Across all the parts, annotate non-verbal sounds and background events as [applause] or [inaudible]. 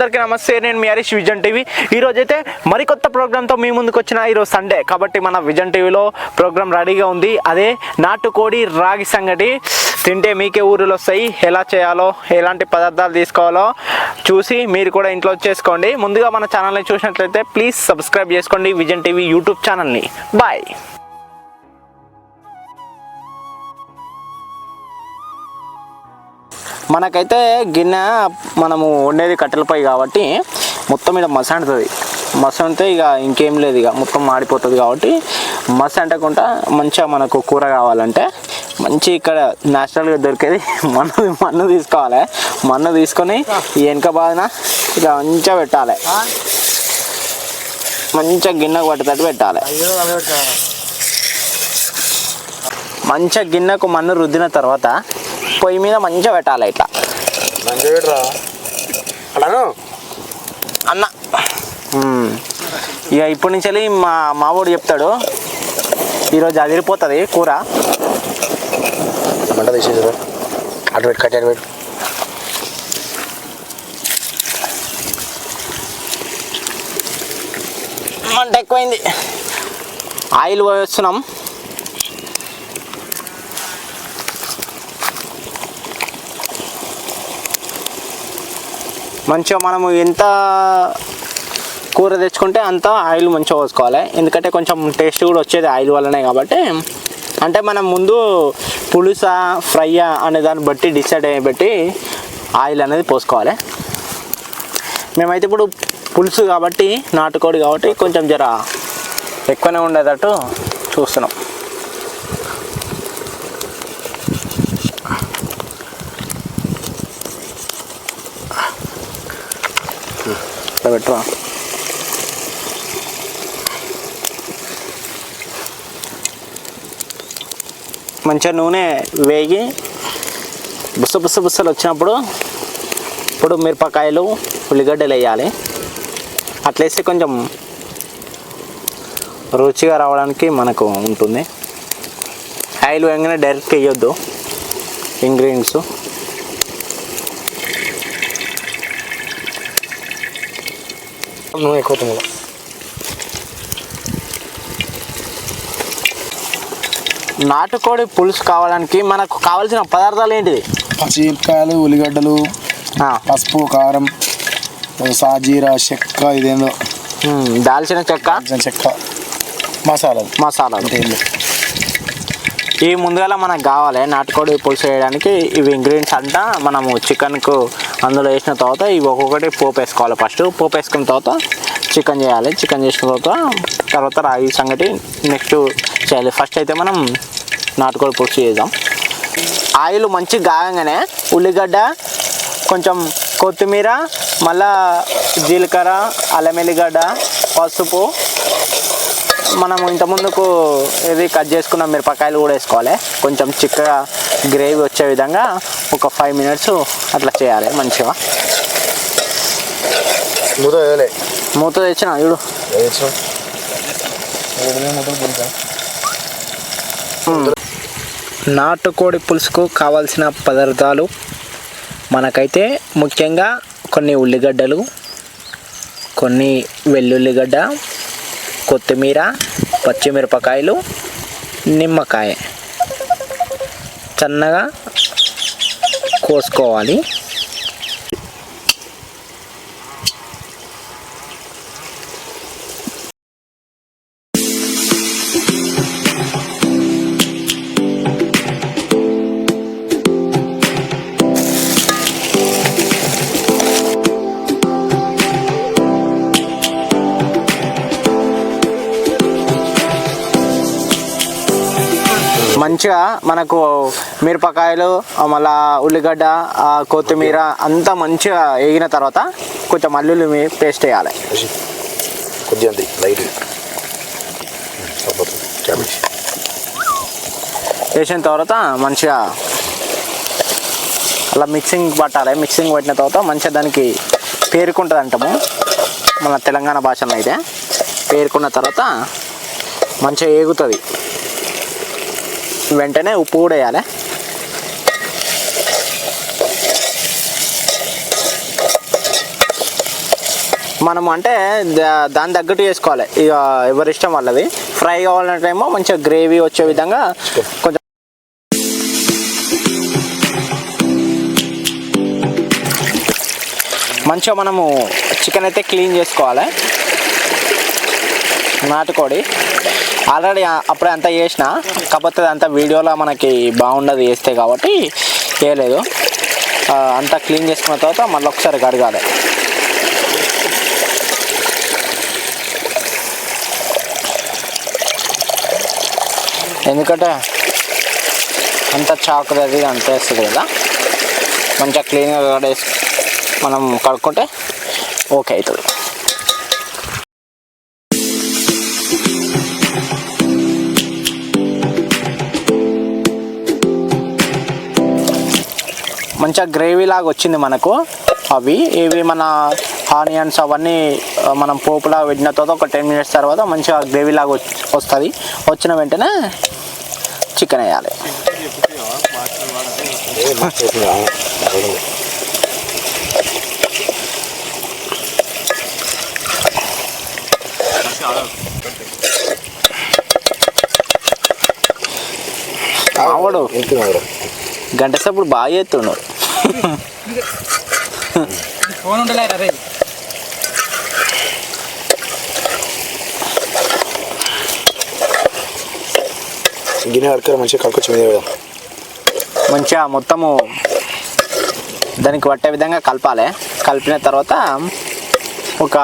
అందరికీ నమస్తే నేను మీ హరీష్ విజన్ టీవీ. ఈరోజు అయితే మరికొత్త ప్రోగ్రామ్తో మీ ముందుకు వచ్చిన ఈరోజు సండే కాబట్టి మన విజన్ టీవీలో ప్రోగ్రామ్ రెడీగా ఉంది. అదే నాటుకోడి రాగి సంగటి. తింటే మీకే ఊరిలో వస్తాయి. ఎలా చేయాలో ఎలాంటి పదార్థాలు తీసుకోవాలో చూసి మీరు కూడా ఇంట్లో చేసుకోండి ముందుగా మన ఛానల్ని చూసినట్లయితే ప్లీజ్ సబ్స్క్రైబ్ చేసుకోండి. విజన్ టీవీ యూట్యూబ్ ఛానల్ని బాయ్ మనకైతే గిన్నె మనము వండేది కట్టెల కాబట్టి మొత్తం మీద మస అంటుతుంది మస అంటే ఇక ఇంకేం లేదు ఇక మొత్తం మాడిపోతుంది కాబట్టి మస అంటకుండా మంచిగా మనకు కూర కావాలంటే మంచి ఇక్కడ న్యాచురల్గా దొరికేది [laughs] మన్ను మన్ను తీసుకోవాలి. మన్ను తీసుకొని ఈ వెనక బాధన ఇక మంచిగా పెట్టాలి. మంచిగా గిన్నెకు పట్టేటట్టు పెట్టాలి. మంచిగా గిన్నెకు మన్ను రుద్దిన తర్వాత పొయ్యి మీద మంచిగా పెట్టాలి ఇట్లా. అన్న. ఇక ఇప్పటి నుంచి వెళ్ళి మా మావోడు చెప్తాడు ఈరోజు అదిరిపోతుంది కూర. మంట తీసేసారు అటు పెట్టి పెట్టు. మంట ఎక్కువైంది. ఆయిల్ పోస్తున్నాం మంచిగా మనము ఎంత కూర తెచ్చుకుంటే అంత ఆయిల్ మంచిగా పోసుకోవాలి. ఎందుకంటే కొంచెం టేస్ట్ కూడా వచ్చేది ఆయిల్ వల్లనే కాబట్టి. అంటే మనం ముందు పులుసా ఫ్రైయా అనే దాన్ని బట్టి డిసైడ్ అయ్యి బట్టి ఆయిల్ అనేది పోసుకోవాలి. మేమైతే ఇప్పుడు పులుసు కాబట్టి నాటుకోడి కాబట్టి కొంచెం జర ఎక్కువనే ఉండేటట్టు చూస్తున్నాం. ఇట్లా మంచిగా నూనె వేగి బుస బుస బుసలు వచ్చినప్పుడు ఇప్పుడు మిరపకాయలు ఉల్లిగడ్డలు వేయాలి. అట్లేస్తే కొంచెం రుచిగా రావడానికి మనకు ఉంటుంది. ఆయిల్ వేయగానే డైరెక్ట్ వేయొద్దు. ఇంగ్రీడియంట్స్. నూనె కదా. నాటుకోడి పులుసు కావడానికి మనకు కావాల్సిన పదార్థాలు ఏంటిది? పచ్చిమిరపకాయలు ఉల్లిగడ్డలు ఆ, పసుపు కారం సాజీరా చెక్క ఇదేందో. దాల్చిన చెక్క. చెక్క. మసాలాలు. మసాలాలు. ఇవి ముందుగా మనకు కావాలి నాటుకోడి పులుసు వేయడానికి ఇవి ఇంగ్రీడియంట్స్ అంతా మనము చికెన్కు అందులో వేసిన తర్వాత ఇవి ఒక్కొక్కటి పోపు వేసుకోవాలి ఫస్ట్ పోపు వేసుకున్న తర్వాత చికెన్ చేయాలి. చికెన్ చేసిన తర్వాత తర్వాత రాగి సంగటి నెక్స్ట్ చేయాలి. ఫస్ట్ అయితే మనం నాటుకోడి పులుసు చేద్దాం. ఆయిల్ మంచి గాయంగానే ఉల్లిగడ్డ కొంచెం కొత్తిమీర మళ్ళా జీలకర్ర అల్లం ఎల్లిగడ్డ పసుపు మనము ఇంత ముందుకు ఇది కట్ చేసుకున్న మిరపకాయలు కూడా వేసుకోవాలి. కొంచెం చిక్కగా గ్రేవీ వచ్చే విధంగా ఒక ఫైవ్ మినిట్స్ అట్లా చేయాలి మంచిగా. మూత మూత తెచ్చిన చూడు. నాటుకోడి పులుసుకు కావాల్సిన పదార్థాలు మనకైతే ముఖ్యంగా కొన్ని ఉల్లిగడ్డలు కొన్ని వెల్లుల్లిగడ్డ కొత్తిమీర పచ్చిమిరపకాయలు నిమ్మకాయ. సన్నగా కోసుకోవాలి. మంచిగా మనకు మిరపకాయలు మళ్ళా ఉల్లిగడ్డ కొత్తిమీర అంతా మంచిగా వేగిన తర్వాత కొంచెం అల్లుల్లి పేస్ట్ వేయాలి. కొద్దిగా లైట్. వేసిన తర్వాత మంచిగా అలా మిక్సింగ్ పట్టాలి. మిక్సింగ్ పట్టిన తర్వాత మంచిగా దానికి పేరుకుంటుంది అంటాము మన తెలంగాణ భాషలో అయితే పేరుకున్న తర్వాత మంచిగా ఏగుతుంది. వెంటనే ఉప్పు కూడా వేయాలి. మనం అంటే దా- దాని తగ్గట్టు చేసుకోవాలి. ఇక ఎవరి ఇష్టం వాళ్ళది. ఫ్రై కావాలంటే ఏమో మంచిగా గ్రేవీ వచ్చే విధంగా కొంచెం మంచిగా మనము చికెన్ అయితే క్లీన్ చేసుకోవాలి. నాటుకోడి. ఆల్రెడీ అప్పుడే అంతా చేసిన. కాకపోతే అంతా వీడియోలో మనకి బాగుండదు వేస్తే కాబట్టి చేయలేదు. అంతా క్లీన్ చేసుకున్న తర్వాత మళ్ళీ ఒకసారి కడగాలి. ఎందుకంటే అంత చాకులు అది అంత వేస్తుంది కదా. మంచిగా క్లీన్గా కడేసి మనం కడుక్కుంటే ఓకే అవుతుంది. మంచిగా గ్రేవీ లాగా వచ్చింది మనకు. అవి ఇవి మన ఆనియన్స్ అవన్నీ మనం పోపులా పెట్టిన తర్వాత ఒక టెన్ మినిట్స్ తర్వాత మంచిగా గ్రేవీ లాగా వస్తుంది. వచ్చిన వెంటనే చికెన్ వేయాలి. గంట సేపు బాగా చేస్తుండు. ఫోన్ ఉండలేరా రే? గిన్నె కడుక్కొని మంచిగా కడుక్కొచ్చి మీద పెడదాం. మంచిగా మొత్తము దానికి పట్టే విధంగా కలపాలి. కలిపిన తర్వాత ఒక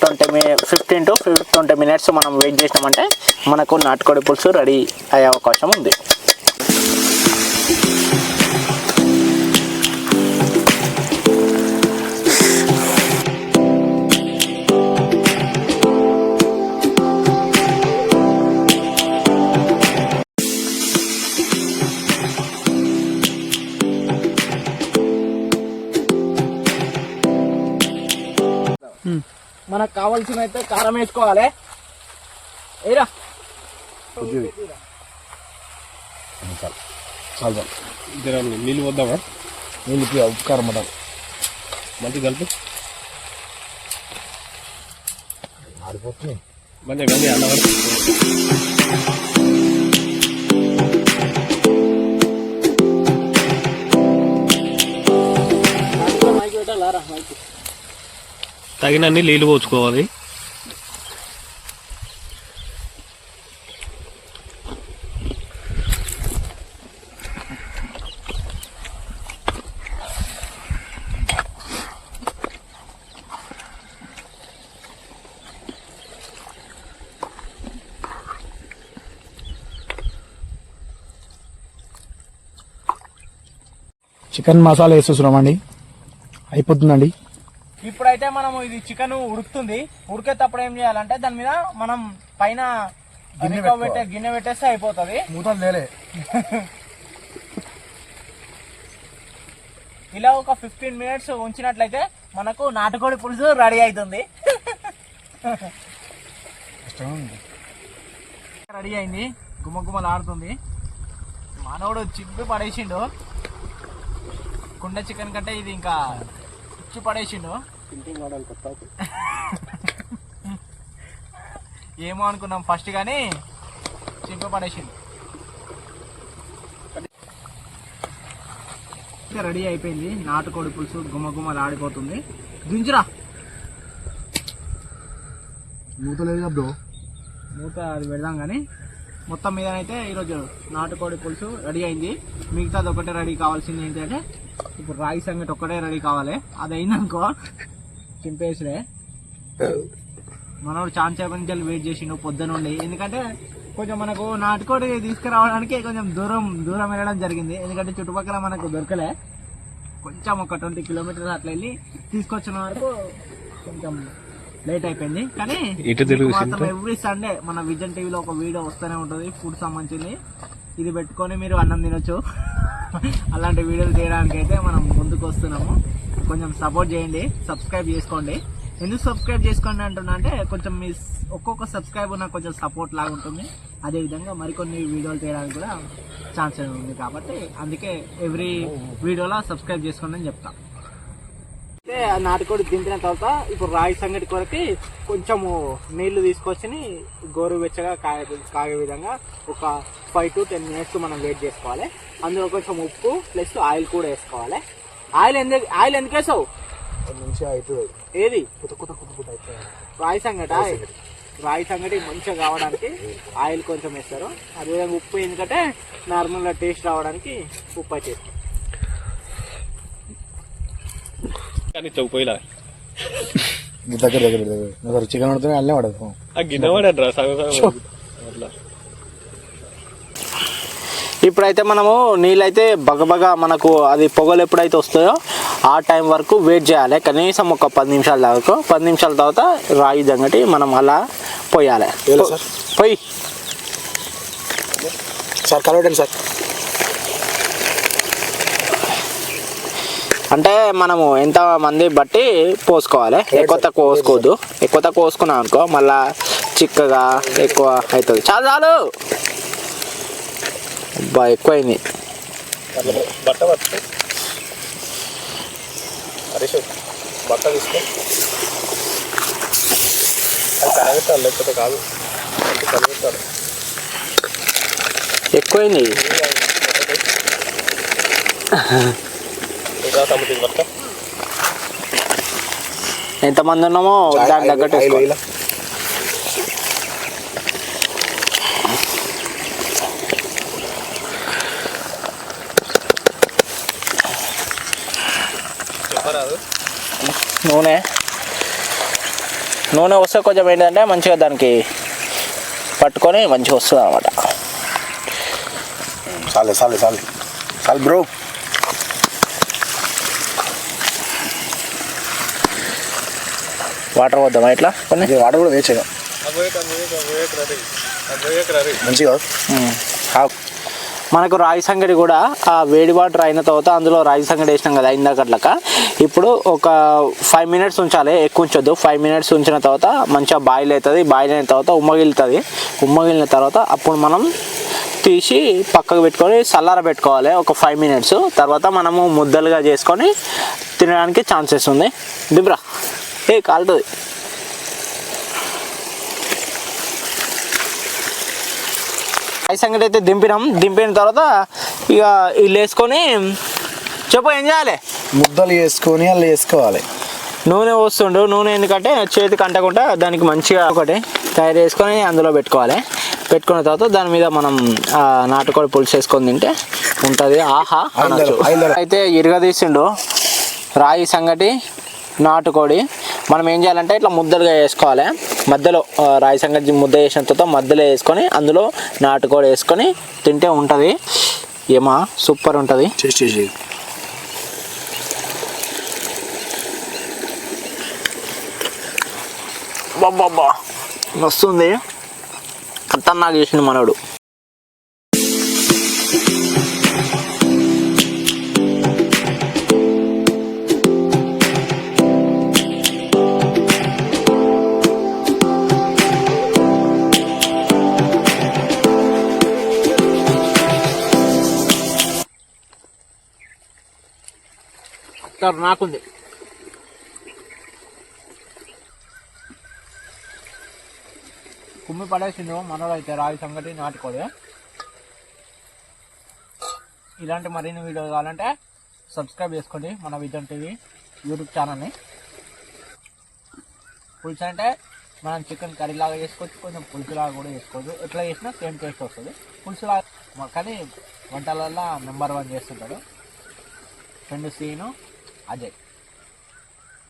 ట్వంటీ మి ఫిఫ్టీన్ టు ట్వంటీ మినిట్స్ మనం వెయిట్ చేసినామంటే మనకు నాటుకోడి పులుసు రెడీ అయ్యే అవకాశం ఉంది. మనకు కావాల్సిన అయితే కారం వేసుకోవాలి. ఏరా? చాలు. చాలు నీళ్ళు వద్దామా? నీళ్ళకి ఉపకారం పడాలి మంచి కలిపి. ఆడిపోతుంది మంచిగా కానీ అన్న తగినన్ని నీళ్ళు పోసుకోవాలి చికెన్ మసాలా వేసేస్తున్నామండి. అయిపోతుందండి. ఇప్పుడైతే మనం ఇది చికెన్ ఉడుకుతుంది. ఉడికేటప్పుడు ఏం చేయాలంటే దాని మీద మనం పైన గిన్నె. పెట్టే గిన్నె పెట్టేస్తే అయిపోతుంది. మూతలు లేలే [laughs] ఇలా ఒక ఫిఫ్టీన్ మినిట్స్ ఉంచినట్లయితే మనకు నాటుకోడి పులుసు రెడీ అవుతుంది రెడీ అయింది. గుమ్మ గుమ్మలు ఆడుతుంది మానవుడు చింపి పడేసిండు. కుండ చికెన్ కంటే ఇది ఇంకా ఇచ్చి పడేసిండు. ఏమో అనుకున్నాం ఫస్ట్ కానీ చింపి పడేసిండు. ఇంకా రెడీ అయిపోయింది. నాటుకోడి పులుసు గుమ్మ గుమ్మలు ఆడిపోతుంది. దించురా. మూత లేదు బ్రో? మూత అది పెడదాం కానీ మొత్తం మీదనైతే ఈరోజు నాటుకోడి పులుసు రెడీ అయింది. మిగతాది ఒకటే రెడీ కావాల్సింది ఏంటంటే ఇప్పుడు రాగి సంగటి ఒక్కటే రెడీ కావాలి. అది అయిందనుకో. చింపేసిరే. మనోడు ఛాన్స్ సేపు నుంచి వెయిట్ చేసిండు పొద్దునుండి ఎందుకంటే కొంచెం మనకు నాటుకోడి తీసుకురావడానికి కొంచెం దూరం దూరం వెళ్ళడం జరిగింది. ఎందుకంటే చుట్టుపక్కల మనకు దొరకలే. కొంచెం ఒక ట్వంటీ కిలోమీటర్స్ అట్లా వెళ్ళి తీసుకొచ్చిన వరకు కొంచెం లేట్ అయిపోయింది. కానీ మాత్రం ఎవ్రీ సండే మన విజన్ టీవీలో ఒక వీడియో వస్తూనే ఉంటుంది. ఫుడ్ సంబంధించింది. ఇది పెట్టుకొని మీరు అన్నం తినొచ్చు. [laughs] అలాంటి వీడియోలు తీయడానికి అయితే మనం ముందుకు వస్తున్నాము. కొంచెం సపోర్ట్ చేయండి సబ్స్క్రైబ్ చేసుకోండి. ఎందుకు సబ్స్క్రైబ్ చేసుకోండి అంటున్నా అంటే కొంచెం మీ ఒక్కొక్క సబ్స్క్రైబ్ నాకు కొంచెం సపోర్ట్ లాగా ఉంటుంది. అదేవిధంగా మరికొన్ని వీడియోలు తీయడానికి కూడా ఛాన్స్ ఉంది కాబట్టి అందుకే ఎవ్రీ వీడియోలో సబ్స్క్రైబ్ చేసుకోండి అని చెప్తా. అయితే ఆ నాటుకోడి దింపిన తర్వాత ఇప్పుడు రాయి సంగటి కొరకి కొంచెము నీళ్ళు తీసుకొచ్చి గోరువెచ్చగా కాగే కాగే విధంగా ఒక ఫైవ్ టు టెన్ మినిట్స్ మనం వెయిట్ చేసుకోవాలి. అందులో కొంచెం ఉప్పు ప్లస్ ఆయిల్ కూడా వేసుకోవాలి. ఆయిల్ ఎందుకు ఆయిల్ ఎందుకు వేసావు? మంచిగా అవుతుంది ఏది? కొత్త కొత్త కొత్త కొత్త అవుతుంది రాయి సంగట? రాయి సంగటి. మంచిగా కావడానికి ఆయిల్ కొంచెం వేస్తారు. అదేవిధంగా ఉప్పు ఎందుకంటే నార్మల్గా టేస్ట్ రావడానికి ఉప్పు అయితే. కానీ చౌపోయిలా దగ్గర దగ్గర దగ్గర. చికెన్ వండుతూనే అల్లే పడదు ఆ గిన్నె పడరా సగం సగం అట్లా ఇప్పుడైతే మనము నీళ్ళైతే బగబగ మనకు అది పొగలు ఎప్పుడైతే వస్తాయో ఆ టైం వరకు వెయిట్ చేయాలి. కనీసం ఒక పది నిమిషాల దాకా. పది నిమిషాల తర్వాత రాయి జంగటి మనం అలా పోయాలి? పోయి. సార్ కలవడండి సార్. అంటే మనము ఎంత మంది బట్టి పోసుకోవాలి? ఎక్కువ తక్కువ పోసుకోవద్దు. ఎక్కువ తక్కువ పోసుకున్నాం అనుకో మళ్ళా చిక్కగా ఎక్కువ అవుతుంది. చాలా చాలు! అబ్బా ఎక్కువైంది. అట్లా బట్ట పట్టుకో హరీష్ బట్ట తీసుకో అది లేకపోతే కాదు అది కనబెట్టాలి ఎక్కువైంది. ఎంతమంది ఉన్నామో దాని తగ్గట్టు వేసుకోవాలి. చెప్పరాదు నూనె నూనె వస్తే కొంచెం ఏంటంటే మంచిగా దానికి పట్టుకొని మంచిగా వస్తుంది అనమాట చాలే చాలే చాలే చాలు బ్రో వాటర్ వద్దామా ఇట్లా కొన్ని వాటర్ కూడా రది మంచిగా మనకు రాగి సంగడి కూడా ఆ వేడి వాటర్ అయిన తర్వాత అందులో రాగి సంగడి వేసినాం కదా ఇందాకట్లక. ఇప్పుడు ఒక ఫైవ్ మినిట్స్ ఉంచాలి ఎక్కువ ఉంచొద్దు. ఫైవ్ మినిట్స్ ఉంచిన తర్వాత మంచిగా బాయిల్ అవుతుంది. బాయిల్ అయిన తర్వాత ఉమ్మగిలుతుంది ఉమ్మగిలిన తర్వాత అప్పుడు మనం తీసి పక్కకు పెట్టుకొని చల్లార పెట్టుకోవాలి ఒక ఫైవ్ మినిట్స్ తర్వాత మనము ముద్దలుగా చేసుకొని తినడానికి ఛాన్సెస్ ఉంది. దిబ్రా ఏ కాలుతుంది. రైస్ సంగటి అయితే దింపినాం. దింపిన తర్వాత ఇక వీళ్ళు వేసుకొని చెప్పు ఏం చేయాలి? ముద్దలు వేసుకొని అలా వేసుకోవాలి. నూనె పోస్తుండు. నూనె ఎందుకంటే చేతికి అంటకుండా దానికి మంచిగా ఒకటి తయారు చేసుకొని అందులో పెట్టుకోవాలి. పెట్టుకున్న తర్వాత దాని మీద మనం నాటుకోడి పులుసు వేసుకొని తింటే ఉంటుంది. ఆహా అనొచ్చు. ఐదున్నర. అయితే ఇరగదీసిండు రాయి సంగటి నాటుకోడి. మనం ఏం చేయాలంటే ఇట్లా ముద్దలుగా వేసుకోవాలి. మధ్యలో రాయి సంగటి ముద్ద వేసిన తర్వాత మధ్యలో వేసుకొని అందులో నాటుకోడి వేసుకొని తింటే ఉంటుంది. ఏమా? సూపర్ ఉంటుంది. బాబా వస్తుంది ఖతర్నాక్ చేసిండు మనోడు. నాకుంది. కుమ్మి పడేసిండు మనోడు అయితే రాగి సంగటి నాటుకోడు. ఇలాంటి మరిన్ని వీడియోలు కావాలంటే సబ్స్క్రైబ్ చేసుకోండి మన విజన్ టీవీ యూట్యూబ్ ఛానల్ని. పులుసు అంటే మనం చికెన్ కర్రీ లాగా చేసుకోవచ్చు కొంచెం పులుసులాగా కూడా చేసుకోవచ్చు. ఎట్లా చేసినా సేమ్ టేస్ట్ వస్తుంది. పులుసు లాగా కానీ వంటలల్లో నెంబర్ వన్ చేస్తుంటాడు. ఫ్రెండ్ సీను அஜய்